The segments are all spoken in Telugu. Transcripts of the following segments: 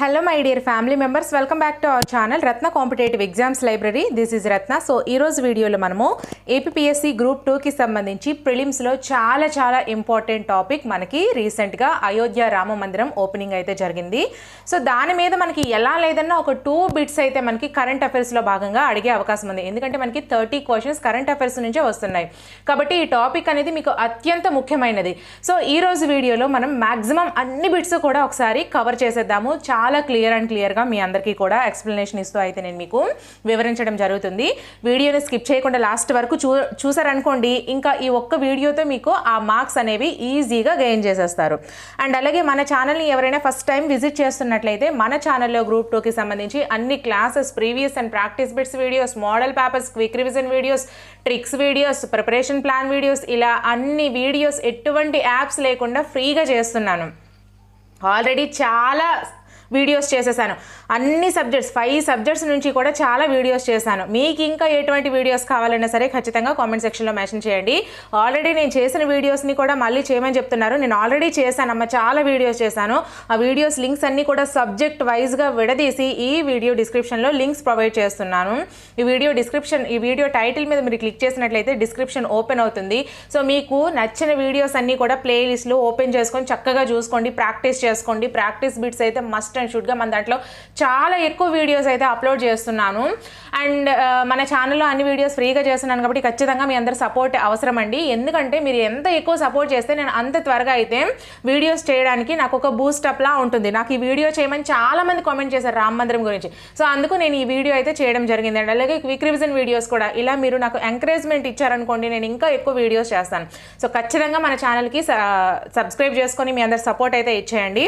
Hello my dear family members welcome back to our channel Ratna competitive exams library this is Ratna so ఈ రోజు వీడియోలో మనము ఏపీఎస్సి గ్రూప్ టూకి సంబంధించి ప్రిలిమ్స్లో చాలా చాలా ఇంపార్టెంట్ టాపిక్ మనకి రీసెంట్గా అయోధ్య రామ మందిరం ఓపెనింగ్ అయితే జరిగింది. సో దాని మీద మనకి ఎలా లేదన్నా ఒక టూ బిట్స్ అయితే మనకి కరెంట్ అఫైర్స్లో భాగంగా అడిగే అవకాశం ఉంది. ఎందుకంటే మనకి థర్టీ క్వశ్చన్స్ కరెంట్ అఫైర్స్ నుంచే వస్తున్నాయి. కాబట్టి ఈ టాపిక్ అనేది మీకు అత్యంత ముఖ్యమైనది. సో ఈ రోజు వీడియోలో మనం మాక్సిమం అన్ని బిట్స్ కూడా ఒకసారి కవర్ చేసేద్దాము. చాలా చాలా క్లియర్ అండ్ క్లియర్గా మీ అందరికీ కూడా ఎక్స్ప్లెనేషన్ ఇస్తూ అయితే నేను మీకు వివరించడం జరుగుతుంది. వీడియోని స్కిప్ చేయకుండా లాస్ట్ వరకు చూ చూసారనుకోండి ఇంకా ఈ ఒక్క వీడియోతో మీకు ఆ మార్క్స్ అనేవి ఈజీగా గెయిన్ చేసేస్తారు. అండ్ అలాగే మన ఛానల్ని ఎవరైనా ఫస్ట్ టైం విజిట్ చేస్తున్నట్లయితే మన ఛానల్లో గ్రూప్ టూకి సంబంధించి అన్ని classes previous and practice bits videos model papers quick revision videos tricks videos preparation plan videos ఇలా అన్ని వీడియోస్ ఎటువంటి యాప్స్ లేకుండా ఫ్రీగా చేస్తున్నాను. ఆల్రెడీ చాలా వీడియోస్ చేసేసాను. అన్ని సబ్జెక్ట్స్ ఫైవ్ సబ్జెక్ట్స్ నుంచి కూడా చాలా వీడియోస్ చేశాను. మీకు ఇంకా ఎటువంటి వీడియోస్ కావాలన్నా సరే ఖచ్చితంగా కామెంట్ సెక్షన్లో మెన్షన్ చేయండి. ఆల్రెడీ నేను చేసిన వీడియోస్ని కూడా మళ్ళీ చేయమని చెప్తున్నారు. నేను ఆల్రెడీ చేశానమ్మ చాలా వీడియోస్ చేశాను. ఆ వీడియోస్ లింక్స్ అన్నీ కూడా సబ్జెక్ట్ వైజ్గా విడదీసి ఈ వీడియో డిస్క్రిప్షన్లో లింక్స్ ప్రొవైడ్ చేస్తున్నాను. ఈ వీడియో డిస్క్రిప్షన్ ఈ వీడియో టైటిల్ మీద మీరు క్లిక్ చేసినట్లయితే డిస్క్రిప్షన్ ఓపెన్ అవుతుంది. సో మీకు నచ్చిన వీడియోస్ అన్నీ కూడా ప్లేలిస్ట్లో ఓపెన్ చేసుకొని చక్కగా చూసుకోండి ప్రాక్టీస్ చేసుకోండి. ప్రాక్టీస్ బిట్స్ అయితే మస్ట్ అండ్ షూట్గా మన దాంట్లో చాలా ఎక్కువ వీడియోస్ అయితే అప్లోడ్ చేస్తున్నాను. అండ్ uh, మన ఛానల్లో అన్ని వీడియోస్ ఫ్రీగా చేస్తున్నాను కాబట్టి ఖచ్చితంగా మీ అందరి సపోర్ట్ అవసరం అండి ఎందుకంటే మీరు ఎంత ఎక్కువ సపోర్ట్ చేస్తే నేను అంత త్వరగా అయితే వీడియోస్ చేయడానికి నాకు ఒక బూస్ట్ అప్లా ఉంటుంది. నాకు ఈ వీడియో చేయమని చాలామంది కామెంట్ చేశారు రామ మందిరం గురించి. సో అందుకు నేను ఈ వీడియో అయితే చేయడం జరిగింది. అండి అలాగే క్విక్ రివిజన్ వీడియోస్ కూడా. ఇలా మీరు నాకు ఎంకరేజ్మెంట్ ఇచ్చారనుకోండి నేను ఇంకా ఎక్కువ వీడియోస్ చేస్తాను. సో ఖచ్చితంగా మన ఛానల్కి సబ్స్క్రైబ్ uh, చేసుకొని మీ అందరి సపోర్ట్ అయితే ఇచ్చేయండి.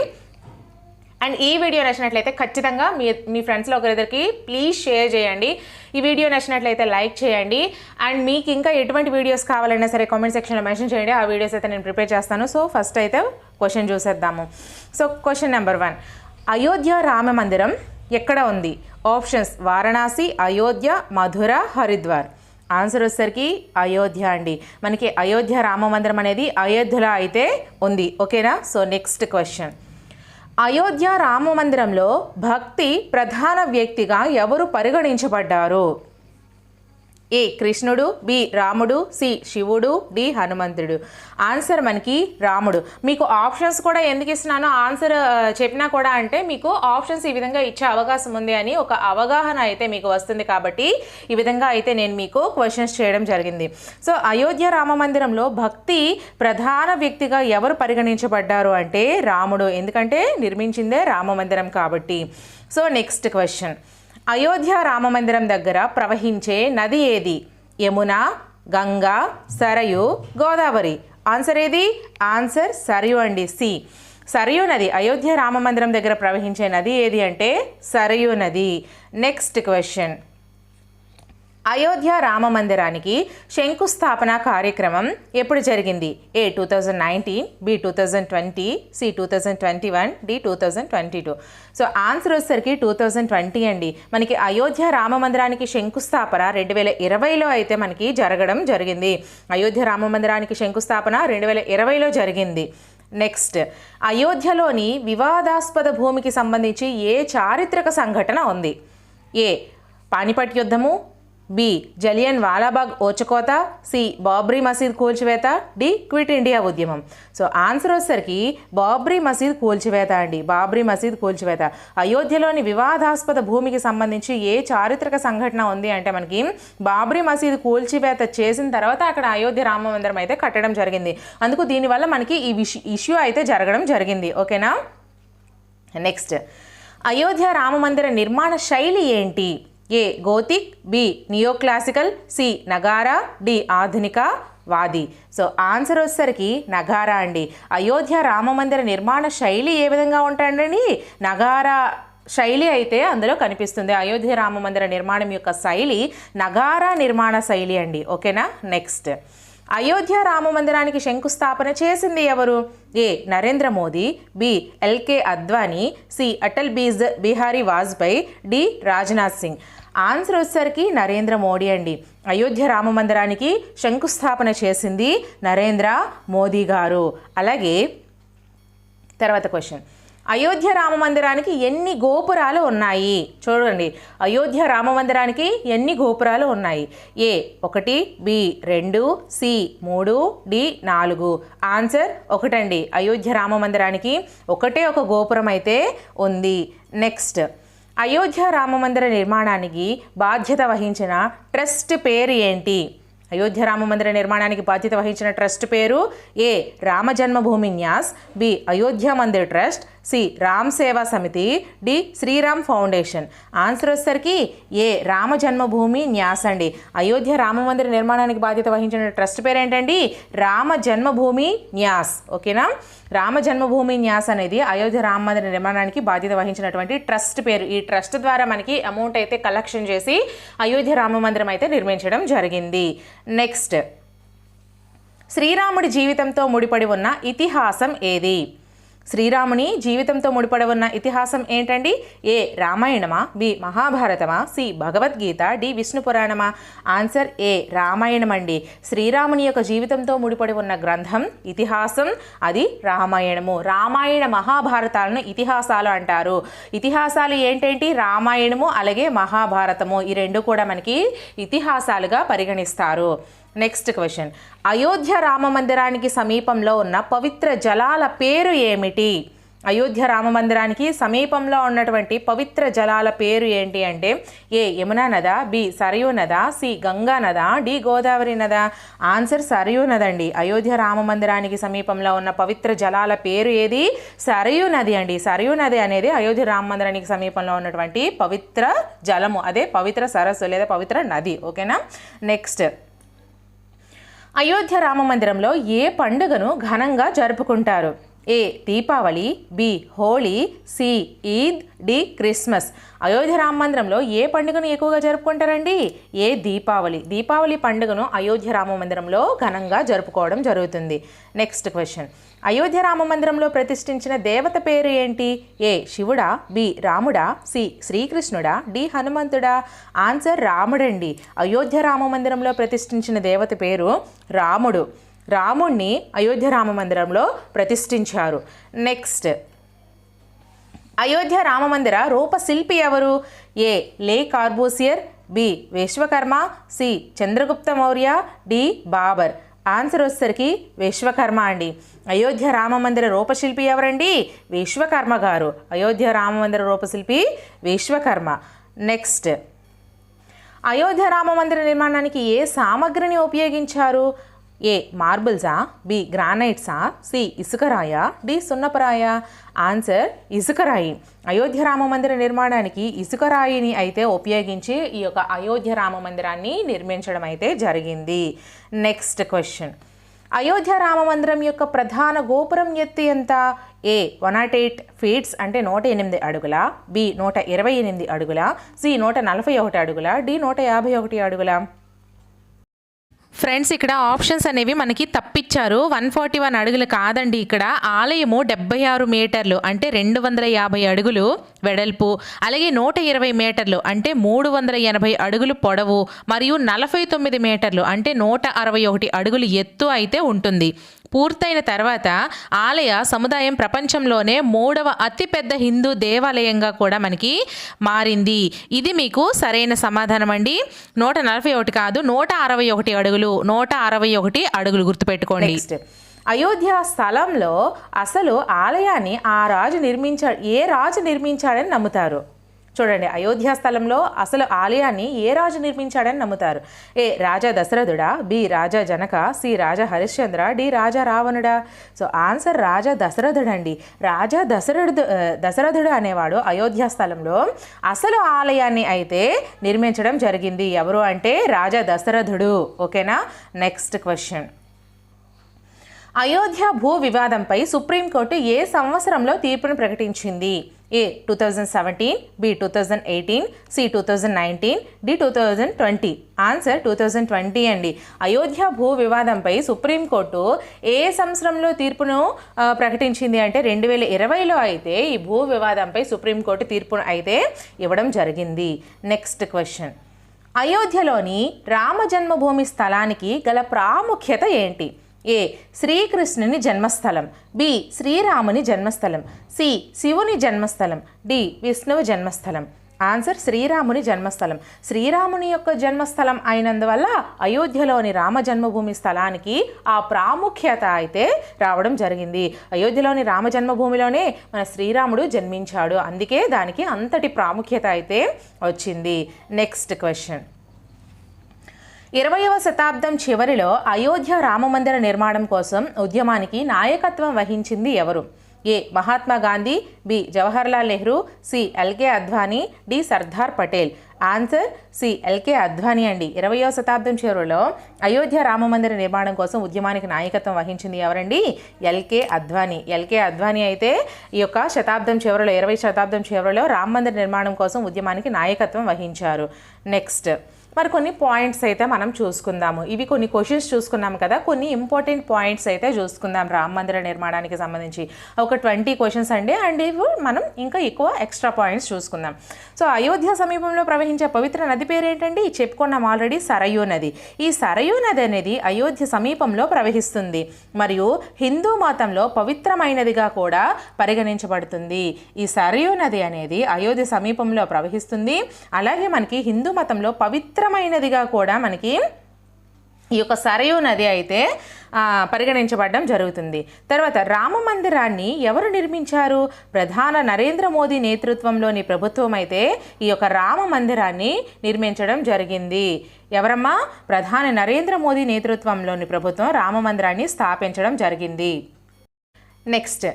అండ్ ఈ వీడియో నచ్చినట్లయితే ఖచ్చితంగా మీ మీ ఫ్రెండ్స్లో ఒకరిద్దరికి ప్లీజ్ షేర్ చేయండి. ఈ వీడియో నచ్చినట్లయితే లైక్ చేయండి. అండ్ మీకు ఇంకా ఎటువంటి వీడియోస్ కావాలన్నా సరే కామెంట్ సెక్షన్లో మెన్షన్ చేయండి. ఆ వీడియోస్ అయితే నేను ప్రిపేర్ చేస్తాను. సో ఫస్ట్ అయితే క్వశ్చన్ చూసేద్దాము. So question number one Ayodhya Rama మందిరం ఎక్కడ ఉంది? ఆప్షన్స్ వారణాసి అయోధ్య మధుర హరిద్వార్. ఆన్సర్ వచ్చేసరికి అయోధ్య అండి. మనకి అయోధ్య రామ మందిరం అనేది అయోధ్యలో అయితే ఉంది. ఓకేనా so next question Ayodhya Rama మందిరంలో భక్తి ప్రధాన వ్యక్తిగా ఎవరు పరిగణించబడ్డారు? ఏ కృష్ణుడు బి రాముడు సి శివుడు డి హనుమంతుడు. ఆన్సర్ మనకి రాముడు. మీకు ఆప్షన్స్ కూడా ఎందుకు ఇస్తున్నానో ఆన్సర్ చెప్పినా కూడా అంటే మీకు ఆప్షన్స్ ఈ విధంగా ఇచ్చే అవకాశం ఉంది అని ఒక అవగాహన అయితే మీకు వస్తుంది కాబట్టి ఈ విధంగా అయితే నేను మీకు క్వశ్చన్స్ చేయడం జరిగింది. సో అయోధ్య రామ మందిరంలో భక్తి ప్రధాన వ్యక్తిగా ఎవరు పరిగణించబడ్డారు అంటే రాముడు. ఎందుకంటే నిర్మించిందే రామ మందిరం కాబట్టి. సో నెక్స్ట్ క్వశ్చన్ అయోధ్య రామమందిరం దగ్గర ప్రవహించే నది ఏది? యమున గంగా సరయు గోదావరి. ఆన్సర్ ఏది? ఆన్సర్ సరయు అండి. సి. సరయు నది అయోధ్య రామమందిరం దగ్గర ప్రవహించే నది ఏది అంటే? సరయు నది. నెక్స్ట్ క్వశ్చన్ అయోధ్య రామ మందిరానికి శంకుస్థాపన కార్యక్రమం ఎప్పుడు జరిగింది? A two thousand nineteen B two thousand twenty C two thousand twenty one D two thousand twenty two so answer వచ్చేసరికి టూ థౌజండ్ ట్వంటీ అండి. మనకి అయోధ్య రామ మందిరానికి శంకుస్థాపన రెండు వేల ఇరవైలో అయితే మనకి జరగడం జరిగింది. అయోధ్య రామ మందిరానికి శంకుస్థాపన రెండు వేల ఇరవైలో జరిగింది. నెక్స్ట్ అయోధ్యలోని వివాదాస్పద భూమికి సంబంధించి ఏ చారిత్రక సంఘటన ఉంది? ఏ పానిపట్ యుద్ధము బి. జలియన్ వాలాబాగ్ ఓచకోత. సి. బాబ్రీ మసీద్ కూల్చివేత. డి. క్విట్ ఇండియా ఉద్యమం. సో ఆన్సర్ వచ్చేసరికి బాబ్రీ మసీద్ కూల్చివేత అండి. బాబ్రీ మసీద్ కూల్చివేత. అయోధ్యలోని వివాదాస్పద భూమికి సంబంధించి ఏ చారిత్రక సంఘటన ఉంది అంటే మనకి బాబ్రీ మసీద్ కూల్చివేత చేసిన తర్వాత అక్కడ అయోధ్య రామ మందిరం అయితే కట్టడం జరిగింది. అందుకు దీనివల్ల మనకి ఈ విష ఇష్యూ అయితే జరగడం జరిగింది. ఓకేనా? నెక్స్ట్. అయోధ్య రామ మందిర నిర్మాణ శైలి ఏంటి? A Gothic B neo classical C Nagara D ఆధునిక వాది సో ఆన్సర్ వచ్చేసరికి నగారా అండి. అయోధ్య రామ మందిర నిర్మాణ శైలి ఏ విధంగా ఉంటాయండి నగారా శైలి అయితే అందులో కనిపిస్తుంది. అయోధ్య రామ మందిర నిర్మాణం యొక్క శైలి నగారా నిర్మాణ శైలి అండి. ఓకేనా? నెక్స్ట్. అయోధ్య రామ మందిరానికి శంకుస్థాపన చేసింది ఎవరు? A Narendra Modi B L K Advani C Atal Beej Bihari Vajpayee D Rajnath Singh. Answer వచ్చేసరికి నరేంద్ర మోడీ అండి. అయోధ్య రామ మందిరానికి శంకుస్థాపన చేసింది నరేంద్ర మోదీ గారు. అలాగే తర్వాత క్వశ్చన్. అయోధ్య రామ మందిరానికి ఎన్ని గోపురాలు ఉన్నాయి? చూడండి. అయోధ్య రామ మందిరానికి ఎన్ని గోపురాలు ఉన్నాయి? ఏ ఒకటి బి రెండు సి మూడు డి నాలుగు. ఆన్సర్ ఒకటండి. అయోధ్య రామ మందిరానికి ఒకటే ఒక గోపురం అయితే ఉంది. నెక్స్ట్. అయోధ్య రామ మందిర నిర్మాణానికి బాధ్యత వహించిన ట్రస్ట్ పేరు ఏంటి? అయోధ్య రామ మందిర నిర్మాణానికి బాధ్యత వహించిన ట్రస్ట్ పేరు A. Rama Janmabhoomi Nyas B. Ayodhya Mandir trust C Ram Seva Samiti D Sriram foundation. Answer వచ్చేసరికి ఏ రామ జన్మభూమి న్యాస్ అండి అయోధ్య రామ మందిర నిర్మాణానికి బాధ్యత వహించిన ట్రస్ట్ పేరు ఏంటండి రామ జన్మభూమి న్యాస్. ఓకేనా? రామ జన్మభూమి న్యాస్ అనేది అయోధ్య రామ మందిర నిర్మాణానికి బాధ్యత వహించినటువంటి ట్రస్ట్ పేరు. ఈ ట్రస్ట్ ద్వారా మనకి అమౌంట్ అయితే కలెక్షన్ చేసి అయోధ్య రామ మందిరం అయితే నిర్మించడం జరిగింది. నెక్స్ట్. శ్రీరాముడి జీవితంతో ముడిపడి ఉన్న ఇతిహాసం ఏది? శ్రీరాముని జీవితంతో ముడిపడి ఉన్న ఇతిహాసం ఏంటండి? ఏ రామాయణమా? బి మహాభారతమా? సి భగవద్గీత? డి విష్ణు పురాణమా? ఆన్సర్ ఏ రామాయణం అండి శ్రీరాముని యొక్క జీవితంతో ముడిపడి ఉన్న గ్రంథం ఇతిహాసం అది రామాయణము. రామాయణ మహాభారతాలను ఇతిహాసాలు అంటారు. ఇతిహాసాలు ఏంటేంటి? రామాయణము అలాగే మహాభారతము. ఈ రెండు కూడా మనకి ఇతిహాసాలుగా పరిగణిస్తారు. నెక్స్ట్ క్వశ్చన్ అయోధ్య రామ మందిరానికి సమీపంలో ఉన్న పవిత్ర జలాల పేరు ఏమిటి? అయోధ్య రామ మందిరానికి సమీపంలో ఉన్నటువంటి పవిత్ర జలాల పేరు ఏంటి అంటే ఏ యమునా నద బి సరయూ నద సి గంగా నద డి గోదావరి నద. ఆన్సర్ సరయూ నదండి. అయోధ్య రామ మందిరానికి సమీపంలో ఉన్న పవిత్ర జలాల పేరు ఏది? సరయూ నది అండి. సరయూ నది అనేది అయోధ్య రామ మందిరానికి సమీపంలో ఉన్నటువంటి పవిత్ర జలము అదే పవిత్ర సరస్సు లేదా పవిత్ర నది. ఓకేనా నెక్స్ట్ అయోధ్య రామ మందిరంలో ఏ పండుగను ఘనంగా జరుపుకుంటారు? A Deepavali B Holi C Eid D Christmas. Ayodhya Rama మందిరంలో ఏ పండుగను ఎక్కువగా జరుపుకుంటారండి? ఏ దీపావళి. దీపావళి పండుగను అయోధ్య రామ మందిరంలో ఘనంగా జరుపుకోవడం జరుగుతుంది. నెక్స్ట్ క్వశ్చన్ అయోధ్య రామ మందిరంలో ప్రతిష్ఠించిన దేవత పేరు ఏంటి? ఏ. శివుడా బి. రాముడా సి. శ్రీకృష్ణుడా డి. హనుమంతుడా? ఆన్సర్ రాముడండి. అయోధ్య రామ మందిరంలో ప్రతిష్ఠించిన దేవత పేరు రాముడు. రాముణ్ణి అయోధ్య రామ మందిరంలో ప్రతిష్ఠించారు. నెక్స్ట్. అయోధ్య రామమందిర రూపశిల్పి ఎవరు? A. Le Corbusier B. Vishwakarma C. Chandragupta Maurya D. Babur. Answer వచ్చేసరికి విశ్వకర్మ అండి. అయోధ్య రామమందిర రూపశిల్పి ఎవరండి? విశ్వకర్మ గారు. అయోధ్య రామమందిర రూపశిల్పి విశ్వకర్మ. నెక్స్ట్. అయోధ్య రామ మందిర నిర్మాణానికి ఏ సామగ్రిని ఉపయోగించారు? ఏ మార్బుల్సా? బి గ్రానైట్సా? సి ఇసుకరాయ? డి సున్నపరాయ? ఆన్సర్ ఇసుకరాయి. అయోధ్య రామ మందిర నిర్మాణానికి ఇసుకరాయిని అయితే ఉపయోగించి ఈ యొక్క అయోధ్య రామ మందిరాన్ని నిర్మించడం అయితే జరిగింది. Next question. అయోధ్య రామ మందిరం యొక్క ప్రధాన గోపురం ఎత్తు ఎంత? A one nought eight feets అంటే నూట ఎనిమిది అడుగుల బి నూట ఇరవై ఎనిమిది అడుగుల సి నూట నలభై ఒకటి అడుగుల డి నూట యాభై ఒకటి అడుగుల. ఫ్రెండ్స్ ఇక్కడ ఆప్షన్స్ అనేవి మనకి తప్పిచ్చారు. వన్ ఫార్టీ వన్ అడుగులు కాదండి ఇక్కడ. ఆలయము డెబ్బై ఆరు మీటర్లు అంటే రెండు వందల యాభై అడుగులు వెడల్పు. అలాగే నూట ఇరవై మీటర్లు అంటే మూడు వందల ఎనభై అడుగులు పొడవు. మరియు నలభై తొమ్మిది మీటర్లు అంటే నూట అరవై ఒకటి అడుగులు ఎత్తు అయితే ఉంటుంది. పూర్తయిన తర్వాత ఆలయ సముదాయం ప్రపంచంలోనే మూడవ అతిపెద్ద హిందూ దేవాలయంగా కూడా మనకి మారింది. ఇది మీకు సరైన సమాధానం అండి నూట నలభై ఒకటి కాదు నూట అరవై ఒకటి అడుగులు నూట అరవై ఒకటి అడుగులు గుర్తుపెట్టుకోండి. అయోధ్య స్థలంలో అసలు ఆలయాన్ని ఆ రాజు నిర్మించాడు ఏ రాజు నిర్మించాడని నమ్ముతారు? చూడండి అయోధ్య స్థలంలో అసలు ఆలయాన్ని ఏ రాజు నిర్మించాడని నమ్ముతారు? ఏ రాజా దశరథుడా? బి రాజా జనక? సి రాజా హరిశ్చంద్ర? డి రాజా రావణుడా? సో ఆన్సర్ రాజా దశరథుడండి. రాజా దశరథుడు దశరథుడు అనేవాడు అయోధ్య స్థలంలో అసలు ఆలయాన్ని అయితే నిర్మించడం జరిగింది. ఎవరు అంటే రాజా దశరథుడు. ఓకేనా? Next question. అయోధ్య భూ వివాదంపై సుప్రీంకోర్టు ఏ సంవత్సరంలో తీర్పును ప్రకటించింది? A two thousand seventeen B two thousand eighteen C two thousand nineteen D two thousand twenty answer two thousand twenty అండి. అయోధ్య భూ వివాదంపై సుప్రీంకోర్టు ఏ సంవత్సరంలో తీర్పును ప్రకటించింది అంటే రెండు వేల ఇరవైలో అయితే ఈ భూ వివాదంపై సుప్రీంకోర్టు తీర్పును అయితే ఇవ్వడం జరిగింది. నెక్స్ట్ క్వశ్చన్ అయోధ్యలోని రామ జన్మభూమి స్థలానికి గల ప్రాముఖ్యత ఏంటి? ఏ. శ్రీకృష్ణుని జన్మస్థలం. బి. శ్రీరాముని జన్మస్థలం. సి. శివుని జన్మస్థలం. డి. విష్ణువు జన్మస్థలం. ఆన్సర్ శ్రీరాముని జన్మస్థలం. శ్రీరాముని యొక్క జన్మస్థలం అయినందువల్ల అయోధ్యలోని రామ జన్మభూమి స్థలానికి ఆ ప్రాముఖ్యత అయితే రావడం జరిగింది. అయోధ్యలోని రామ జన్మభూమిలోనే మన శ్రీరాముడు జన్మించాడు. అందుకే దానికి అంతటి ప్రాముఖ్యత అయితే వచ్చింది. Next question. ఇరవయవ శతాబ్దం చివరిలో అయోధ్య రామమందిర నిర్మాణం కోసం ఉద్యమానికి నాయకత్వం వహించింది ఎవరు? A. Mahatma Gandhi B. Jawaharlal Nehru C. L K Advani D. Sardar Patel. Answer C. L K Advani అండి. ఇరవయో శతాబ్దం చివరిలో అయోధ్య రామమందిర నిర్మాణం కోసం ఉద్యమానికి నాయకత్వం వహించింది ఎవరండి? ఎల్కే అద్వానీ. ఎల్కే అద్వానీ అయితే ఈ యొక్క శతాబ్దం చివరిలో ఇరవై శతాబ్దం చివరిలో రామ మందిర నిర్మాణం కోసం ఉద్యమానికి నాయకత్వం వహించారు. నెక్స్ట్ మరి కొన్ని పాయింట్స్ అయితే మనం చూసుకుందాము. ఇవి కొన్ని క్వశ్చన్స్ చూసుకున్నాం కదా కొన్ని ఇంపార్టెంట్ పాయింట్స్ అయితే చూసుకుందాం రామ మందిర నిర్మాణానికి సంబంధించి. ఒక ట్వంటీ క్వశ్చన్స్ అండి అండ్ ఇవి మనం ఇంకా ఎక్కువ ఎక్స్ట్రా పాయింట్స్ చూసుకుందాం. సో అయోధ్య సమీపంలో ప్రవహించే పవిత్ర నది పేరేంటండి? చెప్పుకున్నాం ఆల్రెడీ సరయూ నది. ఈ సరయూ నది అనేది అయోధ్య సమీపంలో ప్రవహిస్తుంది. మరియు హిందూ మతంలో పవిత్రమైనదిగా కూడా పరిగణించబడుతుంది. ఈ సరయూ నది అనేది అయోధ్య సమీపంలో ప్రవహిస్తుంది. అలాగే మనకి హిందూ మతంలో పవిత్ర పవిత్రమైనదిగా కూడా మనకి ఈ యొక్క సరయూ నది అయితే పరిగణించబడడం జరుగుతుంది. తర్వాత రామ మందిరాన్ని ఎవరు నిర్మించారు? ప్రధాన నరేంద్ర మోదీ నేతృత్వంలోని ప్రభుత్వం అయితే ఈ యొక్క రామ మందిరాన్ని నిర్మించడం జరిగింది. ఎవరమ్మా? ప్రధాని నరేంద్ర మోదీ నేతృత్వంలోని ప్రభుత్వం రామ మందిరాన్ని స్థాపించడం జరిగింది. నెక్స్ట్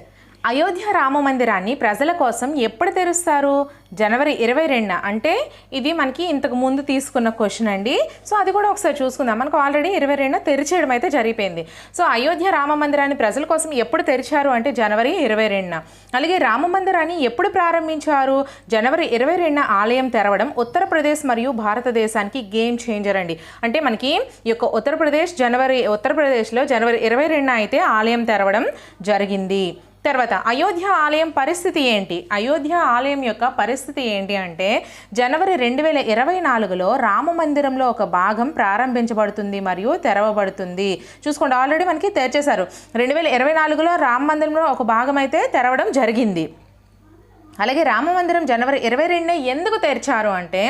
అయోధ్య రామ మందిరాన్ని ప్రజల కోసం ఎప్పుడు తెరుస్తారు? జనవరి ఇరవై రెండున. అంటే ఇది మనకి ఇంతకు ముందు తీసుకున్న క్వశ్చన్ అండి. సో అది కూడా ఒకసారి చూసుకుందాం. మనకు ఆల్రెడీ ఇరవై రెండున తెరిచేయడం అయితే జరిగిపోయింది. సో అయోధ్య రామ మందిరాన్ని ప్రజల కోసం ఎప్పుడు తెరిచారు అంటే జనవరి ఇరవై రెండున. అలాగే రామ మందిరాన్ని ఎప్పుడు ప్రారంభించారు? జనవరి ఇరవై రెండున ఆలయం తెరవడం ఉత్తరప్రదేశ్ మరియు భారతదేశానికి గేమ్ చేంజర్ అండి. అంటే మనకి ఈ యొక్క ఉత్తరప్రదేశ్ జనవరి ఉత్తరప్రదేశ్లో జనవరి ఇరవై రెండున అయితే ఆలయం తెరవడం జరిగింది. తర్వాత అయోధ్య ఆలయం పరిస్థితి ఏంటి? అయోధ్య ఆలయం యొక్క పరిస్థితి ఏంటి అంటే జనవరి రెండు వేల ఇరవై నాలుగులో రామ మందిరంలో ఒక భాగం ప్రారంభించబడుతుంది మరియు తెరవబడుతుంది. చూసుకోండి ఆల్రెడీ మనకి తెరిచేశారు. రెండు వేల ఇరవై నాలుగులో రామ మందిరంలో ఒక భాగం అయితే తెరవడం జరిగింది. అలాగే రామ మందిరం జనవరి ఇరవై రెండున ఎందుకు తెరిచారు అంటే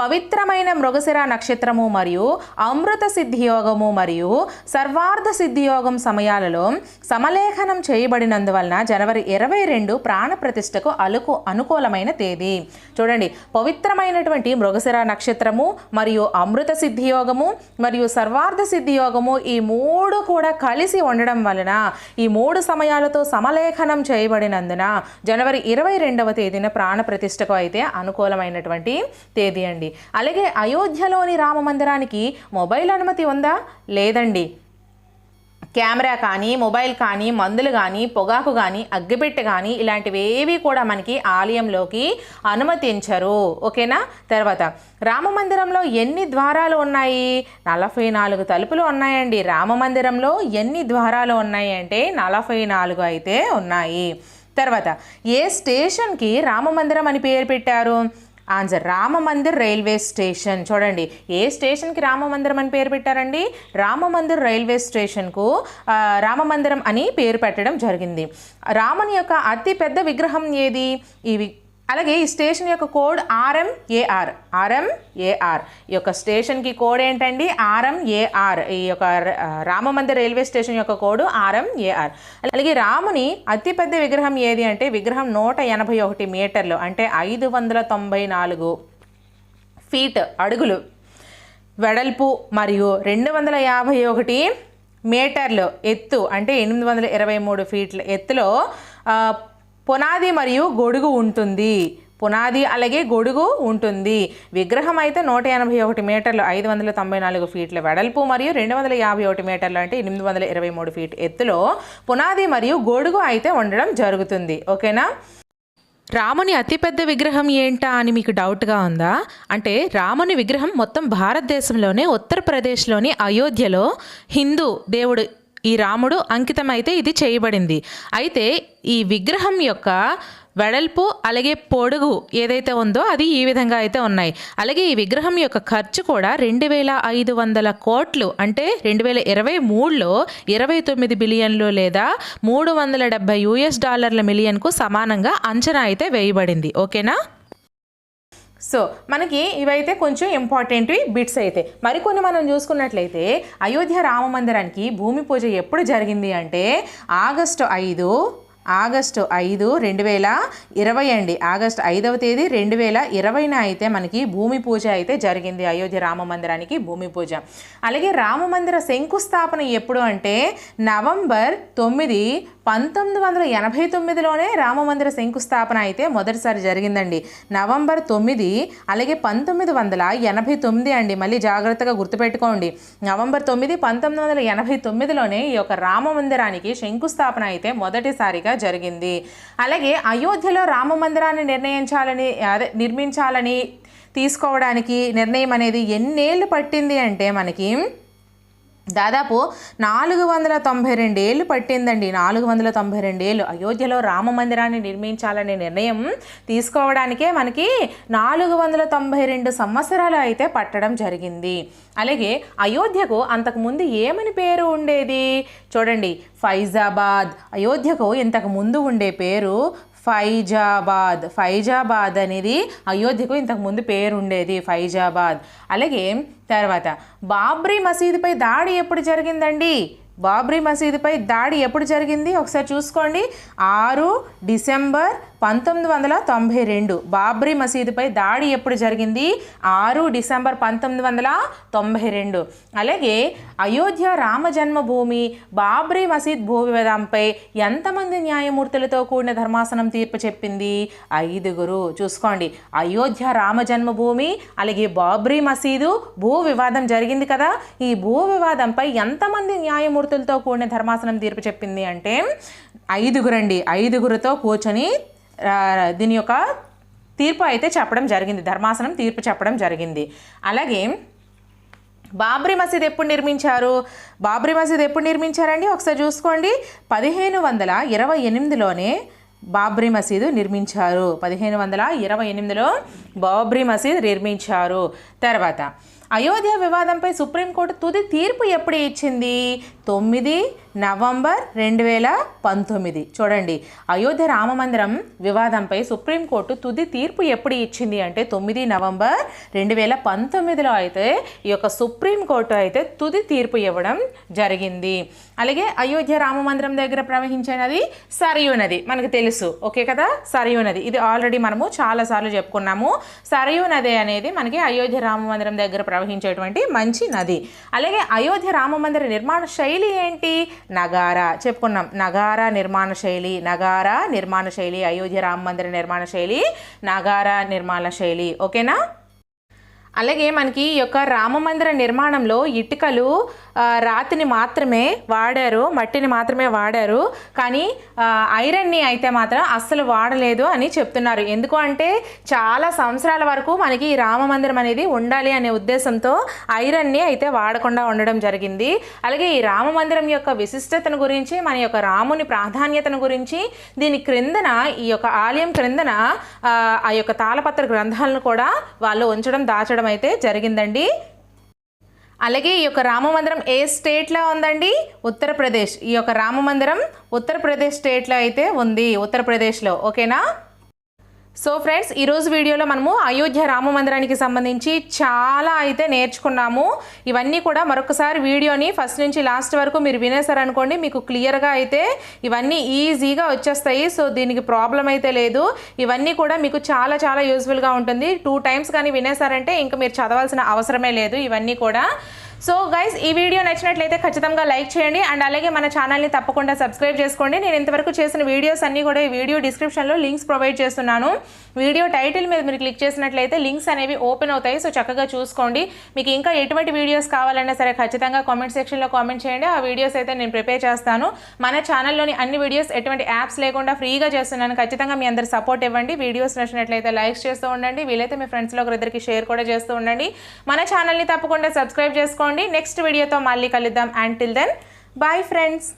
పవిత్రమైన మృగశిర నక్షత్రము మరియు అమృత సిద్ధియోగము మరియు సర్వార్థ సిద్ధియోగం సమయాలలో సమలేఖనం చేయబడినందువలన జనవరి ఇరవై రెండు ప్రాణప్రతిష్టకు అలుకు అనుకూలమైన తేదీ. చూడండి పవిత్రమైనటువంటి మృగశిర నక్షత్రము మరియు అమృత సిద్ధియోగము మరియు సర్వార్థ సిద్ధియోగము ఈ మూడు కూడా కలిసి ఉండడం వలన ఈ మూడు సమయాలతో సమలేఖనం చేయబడినందున జనవరి ఇరవై రెండవ తేదీన ప్రాణప్రతిష్టకు అయితే అనుకూలమైనటువంటి తేదీ అండి. అలాగే అయోధ్యలోని రామ మందిరానికి మొబైల్ అనుమతి ఉందా? లేదండి. కెమెరా కానీ మొబైల్ కానీ మందులు కానీ పొగాకు కానీ అగ్గిపెట్టె కానీ ఇలాంటివి ఏవి కూడా మనకి ఆలయంలోకి అనుమతించరు. ఓకేనా? తర్వాత రామ మందిరంలో ఎన్ని ద్వారాలు ఉన్నాయి? నలభై నాలుగు తలుపులు ఉన్నాయండి. రామ మందిరంలో ఎన్ని ద్వారాలు ఉన్నాయి అంటే నలభై నాలుగు అయితే ఉన్నాయి. తర్వాత ఏ స్టేషన్కి రామ మందిరం అని పేరు పెట్టారు? Answer Rama Mandir railway station. చూడండి ఏ స్టేషన్కి రామ మందిరం అని పేరు పెట్టారండి? రామ మందిర్ రైల్వే స్టేషన్కు రామమందిరం రామ మందిరం అని పేరు పెట్టడం జరిగింది. రాముని యొక్క అతి పెద్ద విగ్రహం ఏది? ఈ వి- అలాగే ఈ స్టేషన్ యొక్క కోడ్ ఆర్ఎంఏఆర్ ఆర్ఎంఏఆర్ ఈ యొక్క స్టేషన్కి కోడ్ ఏంటండి? ఆర్ఎంఏఆర్ ఈ యొక్క ర- రామ మందిర్ రైల్వే స్టేషన్ యొక్క code R M A R అలాగే రాముని అతిపెద్ద విగ్రహం ఏది అంటే విగ్రహం నూట ఎనభై ఒకటి మీటర్లు అంటే ఐదు వందల తొంభై నాలుగు ఫీట్ అడుగులు వెడల్పు మరియు రెండు వందల యాభై ఒకటి మీటర్లు ఎత్తు అంటే ఎనిమిది వందల ఇరవై మూడు ఫీట్ల ఎత్తులో పునాది మరియు గొడుగు ఉంటుంది. పునాది అలాగే గొడుగు ఉంటుంది. విగ్రహం అయితే నూట ఎనభై ఒకటి మీటర్లు ఐదు వందల తొంభై నాలుగు ఫీట్ల వెడల్పు మరియు రెండు వందల యాభై ఒకటి మీటర్లు అంటే ఎనిమిది వందల ఇరవై మూడు ఫీట్ ఎత్తులో పునాది మరియు గొడుగు అయితే ఉండడం జరుగుతుంది. ఓకేనా? రాముని అతిపెద్ద విగ్రహం ఏంటా అని మీకు డౌట్గా ఉందా? అంటే రాముని విగ్రహం మొత్తం భారతదేశంలోనే ఉత్తరప్రదేశ్లోని అయోధ్యలో హిందూ దేవుడు ఈ రాముడు అంకితం అయితే ఇది చేయబడింది. అయితే ఈ విగ్రహం యొక్క వెడల్పు అలాగే పొడుగు ఏదైతే ఉందో అది ఈ విధంగా అయితే ఉన్నాయి. అలాగే ఈ విగ్రహం యొక్క ఖర్చు కూడా రెండు వేల ఐదు వందల కోట్లు అంటే రెండు వేల ఇరవై మూడులో ఇరవై తొమ్మిది బిలియన్లు లేదా మూడు వందల డెబ్బై యూఎస్ డాలర్ల మిలియన్కు సమానంగా అంచనా అయితే వేయబడింది. ఓకేనా? సో మనకి ఇవైతే కొంచెం ఇంపార్టెంట్వి బిట్స్ అయితే. మరికొన్ని మనం చూసుకున్నట్లయితే అయోధ్య రామ మందిరానికి భూమి పూజ ఎప్పుడు జరిగింది అంటే ఆగస్టు ఐదు ఆగస్టు ఐదు రెండు వేల ఇరవై అండి. ఆగస్టు ఐదవ తేదీ రెండు వేల ఇరవైన అయితే మనకి భూమి పూజ అయితే జరిగింది. అయోధ్య రామ మందిరానికి భూమి పూజ. అలాగే రామ మందిర శంకుస్థాపన ఎప్పుడు అంటే నవంబర్ తొమ్మిది పంతొమ్మిది వందల ఎనభై తొమ్మిదిలోనే రామమందిర శంకుస్థాపన అయితే మొదటిసారి జరిగిందండి. నవంబర్ తొమ్మిది అలాగే పంతొమ్మిది వందల ఎనభై తొమ్మిది అండి. మళ్ళీ జాగ్రత్తగా గుర్తుపెట్టుకోండి. నవంబర్ తొమ్మిది పంతొమ్మిది వందల ఎనభై తొమ్మిదిలోనే ఈ యొక్క రామ మందిరానికి శంకుస్థాపన అయితే మొదటిసారిగా జరిగింది. అలాగే అయోధ్యలో రామ మందిరాన్ని నిర్ణయించాలని అదే నిర్మించాలని తీసుకోవడానికి నిర్ణయం అనేది ఎన్నేళ్ళు పట్టింది అంటే మనకి దాదాపు నాలుగు వందల తొంభై రెండేళ్ళు పట్టిందండి. నాలుగు వందల తొంభై రెండేళ్ళు అయోధ్యలో రామ మందిరాన్ని నిర్మించాలనే నిర్ణయం తీసుకోవడానికే మనకి నాలుగు వందల తొంభై రెండు సంవత్సరాలు అయితే పట్టడం జరిగింది. అలాగే అయోధ్యకు అంతకుముందు ఏమని పేరు ఉండేది? చూడండి ఫైజాబాద్. అయోధ్యకు ఇంతకు ముందు ఉండే పేరు ఫైజాబాద్. ఫైజాబాద్ అనేది అయోధ్యకు ఇంతకు ముందు పేరు ఉండేది ఫైజాబాద్. అలాగే తర్వాత బాబ్రీ మసీదుపై దాడి ఎప్పుడు జరిగిందండి? బాబ్రీ మసీదుపై దాడి ఎప్పుడు జరిగింది? ఒకసారి చూసుకోండి. ఆరు డిసెంబర్ పంతొమ్మిది వందల తొంభై రెండు బాబ్రీ మసీదుపై దాడి ఎప్పుడు జరిగింది? ఆరు డిసెంబర్ పంతొమ్మిది వందల తొంభై రెండు. అలాగే అయోధ్య రామ జన్మభూమి బాబ్రీ మసీద్ భూ వివాదంపై ఎంతమంది న్యాయమూర్తులతో కూడిన ధర్మాసనం తీర్పు చెప్పింది? ఐదుగురు. చూసుకోండి. అయోధ్య రామ జన్మభూమి అలాగే బాబ్రీ మసీదు భూ వివాదం జరిగింది కదా? ఈ భూ వివాదంపై ఎంతమంది న్యాయమూర్తులతో కూడిన ధర్మాసనం తీర్పు చెప్పింది అంటే ఐదుగురండి. ఐదుగురితో కూర్చొని దీని యొక్క తీర్పు అయితే చెప్పడం జరిగింది. ధర్మాసనం తీర్పు చెప్పడం జరిగింది. అలాగే బాబ్రీ మసీద్ ఎప్పుడు నిర్మించారు? బాబ్రీ మసీద్ ఎప్పుడు నిర్మించారండి? ఒకసారి చూసుకోండి. పదిహేను వందల ఇరవై ఎనిమిదిలోనే బాబ్రీ మసీదు నిర్మించారు. పదిహేను వందల ఇరవై ఎనిమిదిలో బాబ్రీ మసీద్ నిర్మించారు. తర్వాత అయోధ్య వివాదంపై సుప్రీంకోర్టు తుది తీర్పు ఎప్పుడు ఇచ్చింది? తొమ్మిది నవంబర్ రెండు వేల పంతొమ్మిది. చూడండి అయోధ్య రామ మందిరం వివాదంపై సుప్రీంకోర్టు తుది తీర్పు ఎప్పుడు ఇచ్చింది అంటే తొమ్మిది నవంబర్ రెండు వేల పంతొమ్మిదిలో అయితే ఈ యొక్క సుప్రీంకోర్టు అయితే తుది తీర్పు ఇవ్వడం జరిగింది. అలాగే అయోధ్య రామ మందిరం దగ్గర ప్రవహించే నది సరియు నది. మనకు తెలుసు ఓకే కదా? సరియు నది. ఇది ఆల్రెడీ మనము చాలాసార్లు చెప్పుకున్నాము. సరియు నది అనేది మనకి అయోధ్య రామ మందిరం దగ్గర ప్రవహించేటువంటి మంచి నది. అలాగే అయోధ్య రామ మందిర నిర్మాణ శైలి ఏంటి? నగారా. చెప్పుకున్నాం. నగారా నిర్మాణ శైలి నగారా నిర్మాణ శైలి అయోధ్య రామ మందిర నిర్మాణ శైలి నగారా నిర్మాణ శైలి. ఓకేనా? అలాగే మనకి ఈ యొక్క రామమందిర నిర్మాణంలో ఇటుకలు రాతిని మాత్రమే వాడారు మట్టిని మాత్రమే వాడారు. కానీ ఐరన్ని అయితే మాత్రం అస్సలు వాడలేదు అని చెప్తున్నారు. ఎందుకు అంటే చాలా సంవత్సరాల వరకు మనకి ఈ రామ మందిరం అనేది ఉండాలి అనే ఉద్దేశంతో ఐరన్ని అయితే వాడకుండా ఉండడం జరిగింది. అలాగే ఈ రామ మందిరం యొక్క విశిష్టతను గురించి మన యొక్క రాముని ప్రాధాన్యతను గురించి దీని క్రిందన ఈ యొక్క ఆలయం క్రిందన ఆ యొక్క తాళపత్ర గ్రంథాలను కూడా వాళ్ళు ఉంచడం దాచడం అయితే జరిగిందండి. అలాగే ఈ యొక్క రామ మందిరం ఏ స్టేట్లో ఉందండి? ఉత్తరప్రదేశ్ ఈ యొక్క రామ మందిరం ఉత్తరప్రదేశ్ స్టేట్లో అయితే ఉంది. ఉత్తరప్రదేశ్లో ఓకేనా? సో ఫ్రెండ్స్ ఈరోజు వీడియోలో మనము అయోధ్య రామ మందిరానికి సంబంధించి చాలా అయితే నేర్చుకున్నాము. ఇవన్నీ కూడా మరొకసారి వీడియోని ఫస్ట్ నుంచి లాస్ట్ వరకు మీరు వినేశారనుకోండి మీకు క్లియర్గా అయితే ఇవన్నీ ఈజీగా వచ్చేస్తాయి. సో దీనికి ప్రాబ్లం అయితే లేదు. ఇవన్నీ కూడా మీకు చాలా చాలా యూస్ఫుల్గా ఉంటుంది. టూ టైమ్స్ కానీ వినేశారంటే ఇంకా మీరు చదవాల్సిన అవసరమే లేదు ఇవన్నీ కూడా. సో గైస్ ఈ వీడియో నచ్చినట్లయితే ఖచ్చితంగా లైక్ చేయండి అండ్ అలాగే మన ఛానల్ని తప్పకుండా సబ్స్క్రైబ్ చేసుకోండి. నేను ఇంతవరకు చేసిన వీడియోస్ అన్నీ కూడా ఈ వీడియో డిస్క్రిప్షన్లో లింక్స్ ప్రొవైడ్ చేస్తున్నాను. వీడియో టైటిల్ మీద మీరు క్లిక్ చేసినట్లయితే లింక్స్ అనేవి ఓపెన్ అవుతాయి. సో చక్కగా చూసుకోండి. మీకు ఇంకా ఎటువంటి వీడియోస్ కావాలన్నా సరే ఖచ్చితంగా కామెంట్ సెక్షన్లో కామెంట్ చేయండి. ఆ వీడియోస్ అయితే నేను ప్రిపేర్ చేస్తాను. మన ఛానల్లోని అన్ని వీడియోస్ ఎటువంటి యాప్స్ లేకుండా ఫ్రీగా చేస్తున్నాను. ఖచ్చితంగా మీ అందరు సపోర్ట్ ఇవ్వండి. వీడియోస్ నచ్చినట్లయితే లైక్స్ చేస్తూ ఉండండి. వీలైతే మీ ఫ్రెండ్స్లో ఒకరిద్దరికి షేర్ కూడా చేస్తూ ఉండండి. మన ఛానల్ని తప్పకుండా సబ్స్క్రైబ్ చేసుకోండి. చేసుకోండి నెక్స్ట్ వీడియోతో మళ్ళీ కలుద్దాం. And till then bye friends